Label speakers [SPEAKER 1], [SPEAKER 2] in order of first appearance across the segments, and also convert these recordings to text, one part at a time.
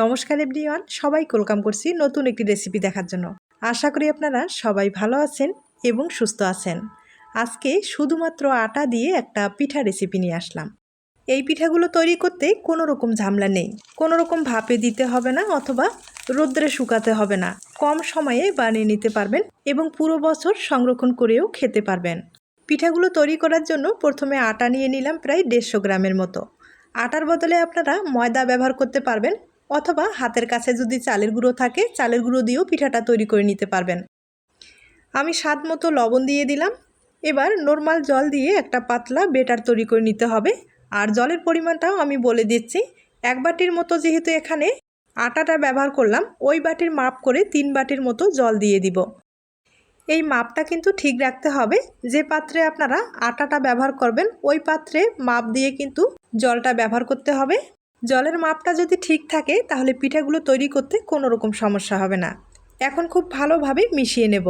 [SPEAKER 1] নমস্কার এভরিওয়ান সবাই ওয়েলকাম করছি নতুন একটি রেসিপি দেখার জন্য। আশা করি আপনারা সবাই ভালো আছেন এবং সুস্থ আছেন। আজকে শুধুমাত্র আটা দিয়ে একটা পিঠা রেসিপি নিয়ে আসলাম। এই পিঠাগুলো তৈরি করতে কোনো রকম ঝামেলা নেই। কোনো রকম ভাপে দিতে হবে না অথবা রোদ্রে শুকাতে হবে না। কম সময়ে বানিয়ে নিতে পারবেন এবং পুরো বছর সংরক্ষণ করেও খেতে পারবেন। পিঠাগুলো তৈরি করার জন্য প্রথমে আটা নিয়ে নিলাম প্রায় দেড়শো গ্রামের মতো। আটার বদলে আপনারা ময়দা ব্যবহার করতে পারবেন অথবা হাতের কাছে যদি চালের গুঁড়ো থাকে, চালের গুঁড়ো দিয়েও পিঠাটা তৈরি করে নিতে পারবেন। আমি স্বাদ মতো লবণ দিয়ে দিলাম। এবার নর্মাল জল দিয়ে একটা পাতলা বেটার তৈরি করে নিতে হবে। আর জলের পরিমাণটাও আমি বলে দিচ্ছি। এক বাটির মতো যেহেতু এখানে আটাটা ব্যবহার করলাম, ওই বাটির মাপ করে তিন বাটির মতো জল দিয়ে দিব। এই মাপটা কিন্তু ঠিক রাখতে হবে। যে পাত্রে আপনারা আটাটা ব্যবহার করবেন, ওই পাত্রে মাপ দিয়ে কিন্তু জলটা ব্যবহার করতে হবে। জলের মাপটা যদি ঠিক থাকে, তাহলে পিঠাগুলো তৈরি করতে কোনো রকম সমস্যা হবে না। এখন খুব ভালোভাবে মিশিয়ে নেব।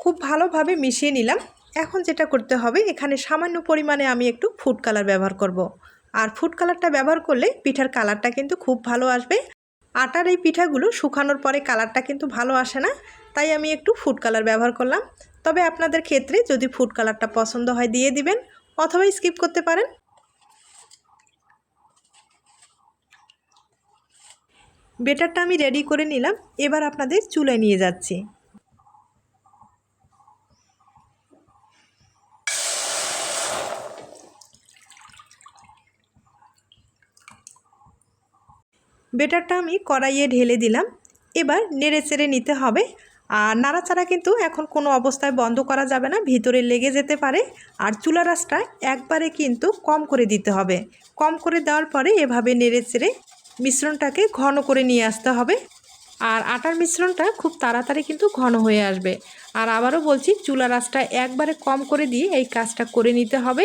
[SPEAKER 1] খুব ভালোভাবে মিশিয়ে নিলাম। এখন যেটা করতে হবে, এখানে সামান্য পরিমাণে আমি একটু ফুড কালার ব্যবহার করব। আর ফুড কালারটা ব্যবহার করলে পিঠার কালারটা কিন্তু খুব ভালো আসবে। আটার এই পিঠাগুলো শুকানোর পরে কালারটা কিন্তু ভালো আসে না, তাই আমি একটু ফুড কালার ব্যবহার করলাম। তবে আপনাদের ক্ষেত্রে যদি ফুড কালারটা পছন্দ হয় দিয়ে দিবেন, অথবা স্কিপ করতে পারেন। বেটারটা আমি রেডি করে নিলাম, এবার আপনাদের চুলায় নিয়ে যাচ্ছি। বেটারটা আমি কড়াইয়ে ঢেলে দিলাম। এবার নেড়ে চেড়ে নিতে হবে। আর নাড়াচাড়া কিন্তু এখন কোনো অবস্থায় বন্ধ করা যাবে না, ভিতরে লেগে যেতে পারে। আর চুলা রাসটা একবারে কিন্তু কম করে দিতে হবে। কম করে দেওয়ার পরে এভাবে নেড়ে চেড়ে মিশ্রণটাকে ঘন করে নিয়ে আসতে হবে। আর আটার মিশ্রণটা খুব তাড়াতাড়ি কিন্তু ঘন হয়ে আসবে। আর আবারও বলছি, চুলা রাসটা একবারে কম করে দিয়ে এই কাজটা করে নিতে হবে।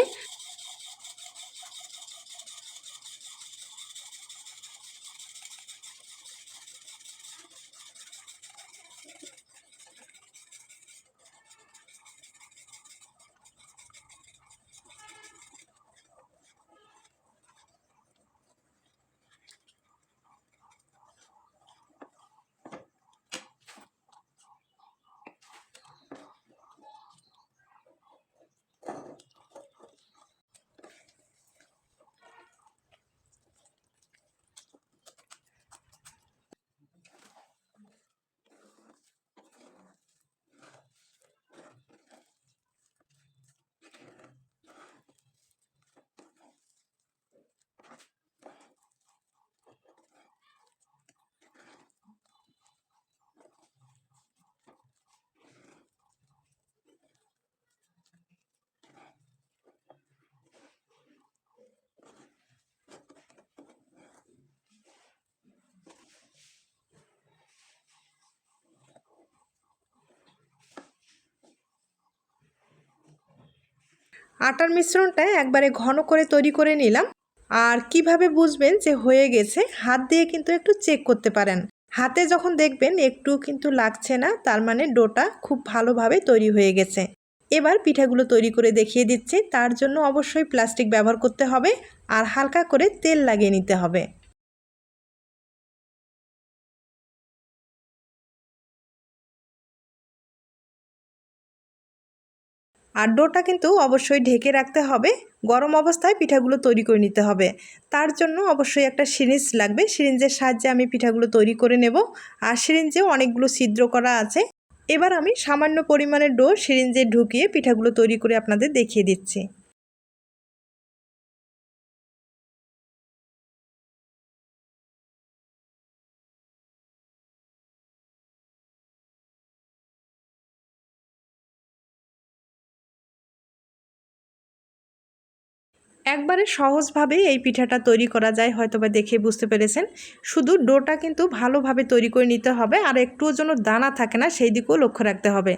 [SPEAKER 1] আটার মিশ্রণটা একবারে ঘন করে তৈরি করে নিলাম। আর কীভাবে বুঝবেন যে হয়ে গেছে, হাত দিয়ে কিন্তু একটু চেক করতে পারেন। হাতে যখন দেখবেন একটু কিন্তু লাগছে না, তার মানে ডোটা খুব ভালোভাবে তৈরি হয়ে গেছে। এবার পিঠাগুলো তৈরি করে দেখিয়ে দিচ্ছি। তার জন্য অবশ্যই প্লাস্টিক ব্যবহার করতে হবে আর হালকা করে তেল লাগিয়ে নিতে হবে। আর ডোটা কিন্তু অবশ্যই ঢেকে রাখতে হবে। গরম অবস্থায় পিঠাগুলো তৈরি করে নিতে হবে। তার জন্য অবশ্যই একটা সিরিঞ্জ লাগবে। সিরিঞ্জের সাহায্যে আমি পিঠাগুলো তৈরি করে নেব। আর সিরিঞ্জে অনেকগুলো ছিদ্র করা আছে। এবার আমি সামান্য পরিমাণের ডো সিরিঞ্জে ঢুকিয়ে পিঠাগুলো তৈরি করে আপনাদের দেখিয়ে দিচ্ছি। একবারে সহজভাবে এই পিঠাটা তৈরি করা যায় হয়তো বা দেখে বুঝতে পেরেছেন। শুধু ডোটা কিন্তু ভালোভাবে তৈরি করে নিতে হবে, আর একটুও যেন দানা থাকে না, সেই দিকেও লক্ষ্য রাখতে হবে।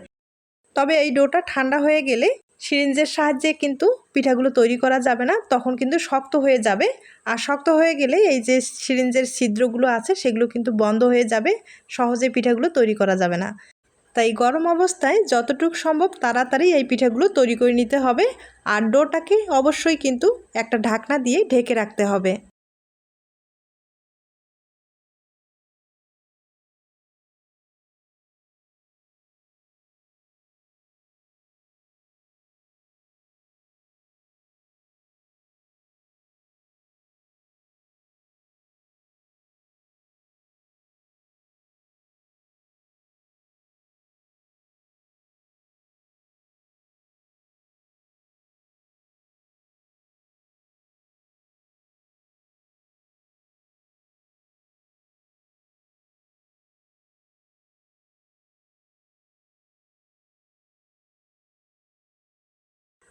[SPEAKER 1] তবে এই ডোটা ঠান্ডা হয়ে গেলে সিরিঞ্জের সাহায্যে কিন্তু পিঠাগুলো তৈরি করা যাবে না, তখন কিন্তু শক্ত হয়ে যাবে। আর শক্ত হয়ে গেলে এই যে সিরিঞ্জের ছিদ্রগুলো আছে, সেগুলো কিন্তু বন্ধ হয়ে যাবে, সহজে পিঠাগুলো তৈরি করা যাবে না। তাই গরম অবস্থায় যতটুকু সম্ভব তাড়াতাড়ি এই পিঠাগুলো তৈরি করে নিতে হবে। আর ডোটাকে অবশ্যই কিন্তু একটা ঢাকনা দিয়ে ঢেকে রাখতে হবে।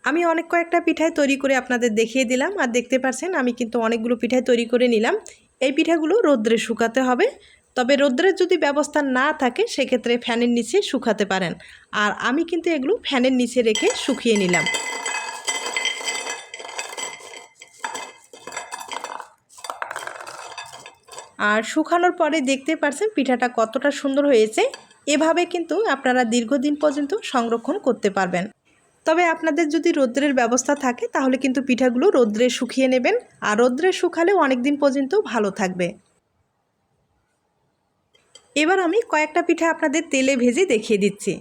[SPEAKER 1] আমি অনেক কয়েকটা পিঠাই তৈরি করে আপনাদের দেখিয়ে দিলাম আর দেখতে পাচ্ছেন আমি কিন্তু অনেকগুলো পিঠাই তৈরি করে নিলাম। এই পিঠাগুলো রোদ্রে শুকাতে হবে। তবে রোদ্রের যদি ব্যবস্থা না থাকে, সেক্ষেত্রে ফ্যানের নিচে শুকাতে পারেন। আর আমি কিন্তু এগুলো ফ্যানের নিচে রেখে শুকিয়ে নিলাম। আর শুকানোর পরে দেখতে পারছেন পিঠাটা কতটা সুন্দর হয়েছে। এভাবে কিন্তু আপনারা দীর্ঘদিন পর্যন্ত সংরক্ষণ করতে পারবেন। তবে আপনাদের যদি রৌদ্রের ব্যবস্থা থাকে, তাহলে কিন্তু পিঠাগুলো রৌদ্রে শুকিয়ে নেবেন। আর রৌদ্রে শুকালেও অনেক দিন পর্যন্ত ভালো থাকবে। এবার আমি কয়েকটা পিঠা আপনাদের তেলে ভেজে দেখিয়ে দিচ্ছি।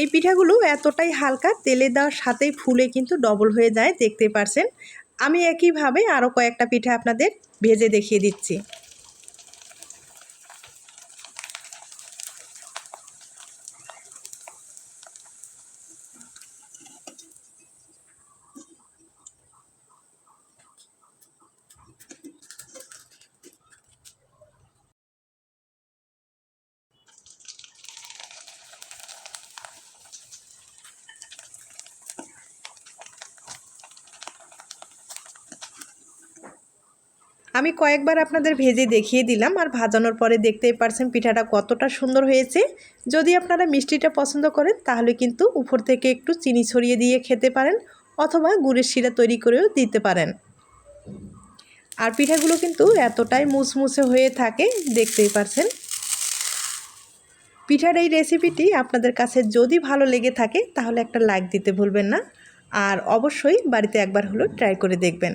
[SPEAKER 1] এই পিঠাগুলো এতটাই হালকা, তেলে দেওয়ার সাথেই ফুলে কিন্তু ডবল হয়ে যায়, দেখতে পারছেন। আমি একইভাবে আরও কয়েকটা পিঠা আপনাদের ভেজে দেখিয়ে দিচ্ছি। আমি কয়েকবার আপনাদের ভেজে দেখিয়ে দিলাম আর ভাজানোর পরে দেখতেই পারছেন পিঠাটা কতটা সুন্দর হয়েছে। যদি আপনারা মিষ্টিটা পছন্দ করেন, তাহলে কিন্তু উপর থেকে একটু চিনি ছড়িয়ে দিয়ে খেতে পারেন অথবা গুড়ের শিরা তৈরি করেও দিতে পারেন। আর পিঠাগুলো কিন্তু এতটাই মুসমুসে হয়ে থাকে, দেখতেই পারছেন। পিঠার এই রেসিপিটি আপনাদের কাছে যদি ভালো লেগে থাকে, তাহলে একটা লাইক দিতে ভুলবেন না। আর অবশ্যই বাড়িতে একবার হলো ট্রাই করে দেখবেন।